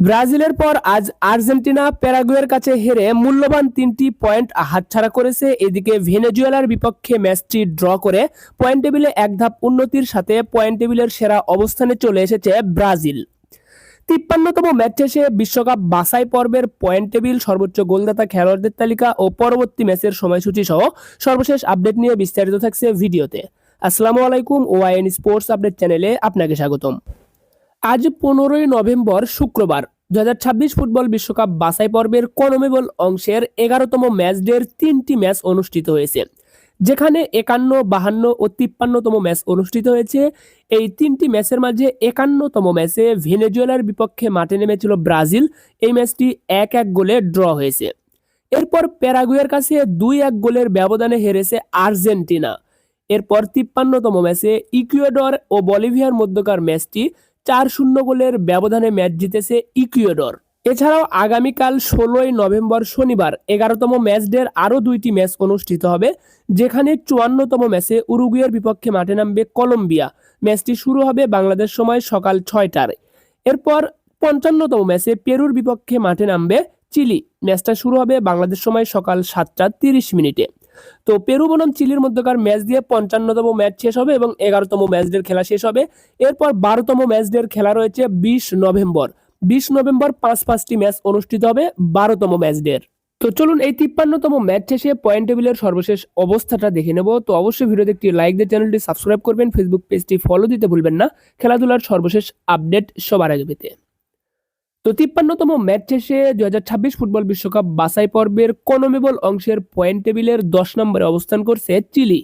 ব্রাজিলের পর আজ আর্জেন্টিনা প্যারাগুয়ের কাছে হেরে মূল্যবান তিনটি পয়েন্ট হাতছাড়া করেছে। এদিকে ভেনেজুয়েলার বিপক্ষে ম্যাচটি ড্র করে পয়েন্ট টেবিলে এক ধাপ উন্নতির সাথে পয়েন্ট টেবিলের সেরা অবস্থানে চলে এসেছে ব্রাজিল। তিপ্পান্নতম ম্যাচ শেষে বিশ্বকাপ বাছাই পর্বের পয়েন্ট টেবিল সর্বোচ্চ গোলদাতা খেলোয়াড়দের তালিকা ও পরবর্তী ম্যাচের সময়সূচি সহ সর্বশেষ আপডেট নিয়ে বিস্তারিত থাকছে ভিডিওতে। আসসালামু আলাইকুম ওআইএন স্পোর্টস আপডেট চ্যানেলে আপনাকে স্বাগতম। আজ পনেরোই নভেম্বর শুক্রবার দু হাজার ছাব্বিশ ফুটবল বিশ্বকাপ বাছাই পর্বের কনমেবল অংশের এগারোতম ম্যাচ ডের তিনটি ম্যাচ অনুষ্ঠিত হয়েছে। যেখানে একান্ন, বাহান্ন ও তিপ্পান্নতম ম্যাচ অনুষ্ঠিত হয়েছে। এই তিনটি ম্যাচের মাঝে একান্নতম ম্যাচে ভেনেজুয়েলার বিপক্ষে মাঠে নেমেছিল ব্রাজিল। এই ম্যাচটি এক এক গোলে ড্র হয়েছে। এরপর প্যারাগুয়ের কাছে দুই এক গোলের ব্যবধানে হেরেছে আর্জেন্টিনা। এরপর তিপ্পান্নতম ম্যাচে ইকুয়েডর ও বলিভিয়ার মধ্যকার ম্যাচটি চার শূন্য গোলের ব্যবধানে ম্যাচ জিতেছে ইকুয়েডর। এছাড়াও আগামীকাল ষোলোই নভেম্বর শনিবার এগারোতম ম্যাচ ডের আরও দুইটি ম্যাচ অনুষ্ঠিত হবে, যেখানে চুয়ান্নতম ম্যাচে উরুগুয়ের বিপক্ষে মাঠে নামবে কলম্বিয়া। ম্যাচটি শুরু হবে বাংলাদেশ সময় সকাল ছয়টার এরপর পঞ্চান্নতম ম্যাচে পেরুর বিপক্ষে মাঠে নামবে চিলি। ম্যাচটা শুরু হবে বাংলাদেশ সময় সকাল সাতটা তিরিশ মিনিটে। তো পেরু বনাম চিলির মধ্যকার ম্যাচ দিয়ে পঞ্চান্নতম ম্যাচ শেষ হবে এবং এগারোতম ম্যাচ ডের খেলা শেষ হবে। এরপর বারোতম ম্যাচ ডের খেলা রয়েছে বিশ নভেম্বর। বিশ নভেম্বর পাঁচ পাঁচটি ম্যাচ অনুষ্ঠিত হবে বারোতম ম্যাচ ডের। তো চলুন এই তিপ্পান্নতম ম্যাচ শেষে পয়েন্ট টেবিলের সর্বশেষ অবস্থাটা দেখে নেব। তো অবশ্যই ভিডিওতে একটি লাইক দিয়ে চ্যানেলটি সাবস্ক্রাইব করবেন, ফেসবুক পেজটি ফলো দিতে ভুলবেন না। খেলাধুলার সর্বশেষ আপডেট সবার আগে পেতে। তো তিপ্পান্নতম ম্যাচ শেষে দুহাজার ছাব্বিশ ফুটবল বিশ্বকাপ বাছাই পর্বের কনমেবল অংশের পয়েন্ট টেবিলের দশ নম্বরে অবস্থান করছে চিলি।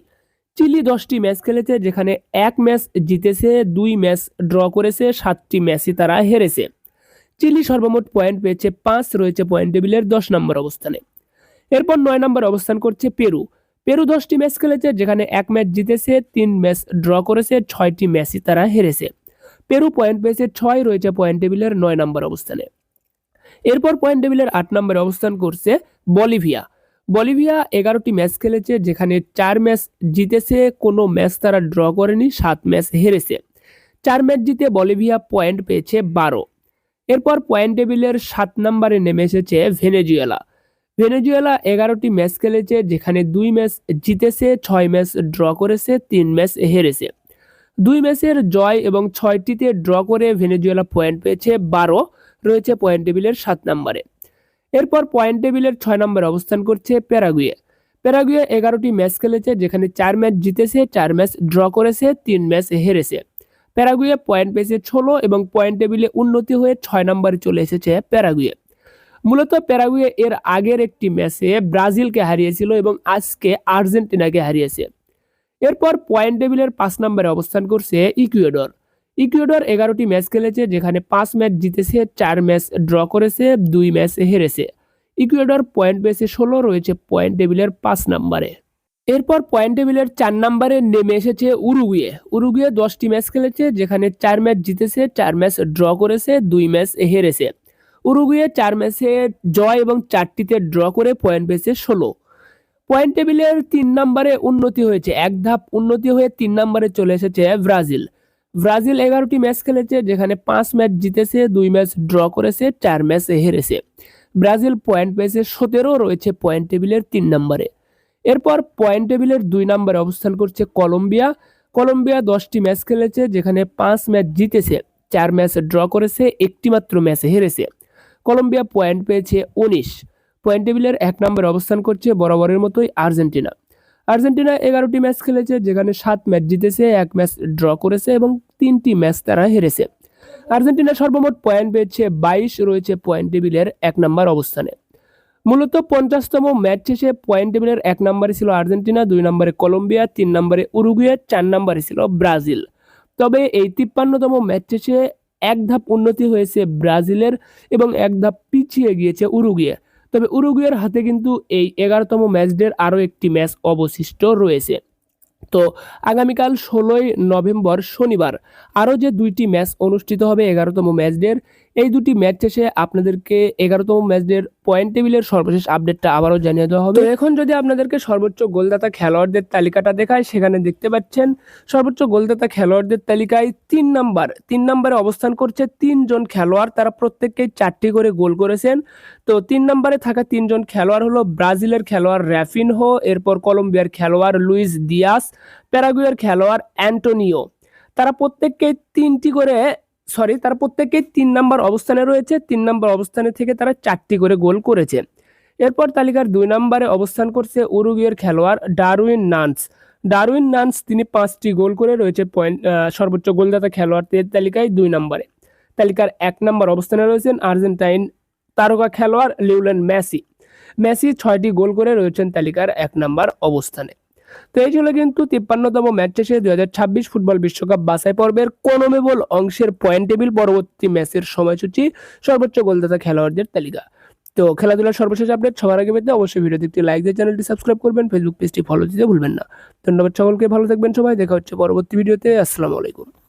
চিলি দশটি ম্যাচ খেলেছে, যেখানে এক ম্যাচ জিতেছে, দুই ম্যাচ ড্র করেছে, সাতটি ম্যাচই তারা হেরেছে। চিলি সর্বমোট পয়েন্ট পেয়েছে পাঁচ, রয়েছে পয়েন্ট টেবিলের দশ নম্বর অবস্থানে। এরপর নয় নম্বর অবস্থান করছে পেরু। পেরু দশটি ম্যাচ খেলেছে, যেখানে এক ম্যাচ জিতেছে, তিন ম্যাচ ড্র করেছে, ছয়টি ম্যাচই তারা হেরেছে। পেরু পয়েন্ট পেয়েছে ছয় রয়েছে পয়েন্ট টেবিলের নয় নম্বর অবস্থানে। এরপর পয়েন্ট টেবিলের আট নম্বরে অবস্থান করছে বলিভিয়া। বলিভিয়া এগারোটি ম্যাচ খেলেছে, যেখানে চার ম্যাচ জিতেছে, কোনো ম্যাচ তারা ড্র করেনি, সাত ম্যাচ হেরেছে। চার ম্যাচ জিতে বলিভিয়া পয়েন্ট পেয়েছে বারো। এরপর পয়েন্ট টেবিলের সাত নম্বরে নেমে এসেছে ভেনেজুয়েলা। ভেনেজুয়েলা এগারোটি ম্যাচ খেলেছে, যেখানে দুই ম্যাচ জিতেছে, ছয় ম্যাচ ড্র করেছে, তিন ম্যাচ হেরেছে। দুই ম্যাচের জয় এবং ছয়টিতে ড্র করে ভেনেজুয়েলা পয়েন্ট পেয়েছে বারো, রয়েছে পয়েন্ট টেবিলের সাত নম্বরে। এরপর পয়েন্ট টেবিলের ছয় নম্বরে অবস্থান করছে প্যারাগুয়ে। প্যারাগুয়ে এগারোটি ম্যাচ খেলেছে, যেখানে চার ম্যাচ জিতেছে, চার ম্যাচ ড্র করেছে, তিন ম্যাচ হেরেছে। প্যারাগুয়ে পয়েন্ট পেয়েছে ষোলো এবং পয়েন্ট টেবিলে উন্নতি হয়ে ছয় নম্বরে চলে এসেছে প্যারাগুয়ে। মূলত প্যারাগুয়ে এর আগের একটি ম্যাচে ব্রাজিলকে হারিয়েছিল এবং আজকে আর্জেন্টিনাকে হারিয়েছে। এরপর পয়েন্ট টেবিলের পাঁচ নম্বরে অবস্থান করছে ইকুয়েডর। ইকুয়েডর এগারোটি ম্যাচ খেলেছে, যেখানে পাঁচ ম্যাচ জিতেছে, চার ম্যাচ ড্র করেছে, দুই ম্যাচ হেরেছে। ইকুয়েডর পয়েন্ট পেয়েছে ষোলো, রয়েছে পয়েন্ট টেবিলের পাঁচ নম্বরে এরপর পয়েন্ট টেবিলের চার নম্বরে নেমে এসেছে উরুগুয়ে। উরুগুয়ে দশটি ম্যাচ খেলেছে, যেখানে চার ম্যাচ জিতেছে, চার ম্যাচ ড্র করেছে, দুই ম্যাচ হেরেছে। উরুগুয়ে চার ম্যাচে জয় এবং চারটিতে ড্র করে পয়েন্ট পেয়েছে ষোলো। পয়েন্ট টেবিলের তিন নম্বরে উন্নতি হয়েছে। এক ধাপ উন্নতি হয়ে তিন নম্বরে চলে এসেছে ব্রাজিল। ব্রাজিল এগারোটি ম্যাচ খেলেছে, যেখানে পাঁচ ম্যাচ জিতেছে, দুই ম্যাচ ড্র করেছে, চার ম্যাচ হেরেছে। ব্রাজিল পয়েন্ট পেয়েছে সতেরো, রয়েছে পয়েন্ট টেবিলের তিন নম্বরে। এরপর পয়েন্ট টেবিলের দুই নম্বরে অবস্থান করছে কলম্বিয়া। কলম্বিয়া দশটি ম্যাচ খেলেছে, যেখানে পাঁচ ম্যাচ জিতেছে, চার ম্যাচ ড্র করেছে একটি মাত্র ম্যাচে হেরেছে। কলম্বিয়া পয়েন্ট পেয়েছে উনিশ। পয়েন্ট টেবিলের এক নম্বরে অবস্থান করছে বরাবরের মতোই আর্জেন্টিনা। আর্জেন্টিনা এগারোটি ম্যাচ খেলেছে, যেখানে সাত ম্যাচ জিতেছে, এক ম্যাচ ড্র করেছে এবং তিনটি ম্যাচ তারা হেরেছে। আর্জেন্টিনা সর্বমোট পয়েন্ট পেয়েছে বাইশ, রয়েছে পয়েন্ট টেবিলের এক নম্বর অবস্থানে। মূলত পঞ্চাশতম ম্যাচ শেষে পয়েন্ট টেবিলের এক নম্বরে ছিল আর্জেন্টিনা, দুই নম্বরে কলম্বিয়া, তিন নম্বরে উরুগুয়ে, চার নম্বরে ছিল ব্রাজিল। তবে এই তিপ্পান্নতম ম্যাচ শেষে এক ধাপ উন্নতি হয়েছে ব্রাজিলের এবং এক ধাপ পিছিয়ে গিয়েছে উরুগুয়ে। তবে উরুগুয়ের হাতে কিন্তু এই এগারোতম ম্যাচ ডের আরও একটি ম্যাচ অবশিষ্ট রয়েছে। তো আগামীকাল ষোলোই নভেম্বর শনিবার আরও যে দুইটি ম্যাচ অনুষ্ঠিত হবে এগারোতম ম্যাচ ডের এই দুটি ম্যাচ শেষে আপনাদেরকে এগারোতম ম্যাচের পয়েন্ট টেবিলের সর্বশেষ আপডেটটা আবারও জানিয়ে দেওয়া হবে। এখন যদি আপনাদেরকে সর্বোচ্চ গোলদাতা খেলোয়াড়দের তালিকাটা দেখায় সেখানে দেখতে পাচ্ছেন, সর্বোচ্চ গোলদাতা খেলোয়াড়দের তালিকায় তিন নাম্বার তিন নাম্বারে অবস্থান করছে তিনজন খেলোয়াড়, তারা প্রত্যেককেই চারটি করে গোল করেছেন। তো তিন নাম্বারে থাকা তিনজন খেলোয়াড় হলো ব্রাজিলের খেলোয়াড় র্যাফিনহো, এরপর কলম্বিয়ার খেলোয়াড় লুইস দিয়াস, প্যারাগুয়ের খেলোয়াড় অ্যান্টোনিও। তারা প্রত্যেককে তিনটি করে সরি তারা প্রত্যেকেই তিন নাম্বার অবস্থানে রয়েছে। তিন নাম্বার অবস্থানে থেকে তারা চারটি করে গোল করেছে। এরপর তালিকার দুই নম্বরে অবস্থান করছে উরুগুয়ের খেলোয়াড় ডারউইন নান্স। ডারউইন নান্স, তিনি পাঁচটি গোল করে রয়েছে পয়েন্ট সর্বোচ্চ গোলদাতা খেলোয়াড়দের তালিকায় দুই নম্বরে। তালিকার এক নম্বর অবস্থানে রয়েছেন আর্জেন্টাইন তারকা খেলোয়াড় লিউলেন মেসি। মেসি ছয়টি গোল করে রয়েছেন তালিকার এক নম্বর অবস্থানে। তো এই ছিল কিন্তু তিপ্পান্নতম ম্যাচ শেষে দুই হাজার ছাব্বিশ ফুটবল বিশ্বকাপ বাছাই পর্বের কোনোমেবল অংশের পয়েন্ট টেবিল পরবর্তী ম্যাচের সময়সূচি সর্বোচ্চ গোলদাতা খেলোয়াড়দের তালিকা। তো খেলাধুলার সর্বশেষ আপডেট সবার আগে পেতে অবশ্যই ভিডিওতে একটি লাইক দিয়ে চ্যানেলটি সাবস্ক্রাইব করবেন ফেসবুক পেজটি ফলো দিতে ভুলবেন না। ধন্যবাদ সকলকে, ভালো থাকবেন সবাই, দেখা হচ্ছে পরবর্তী ভিডিওতে আসসালামু আলাইকুম।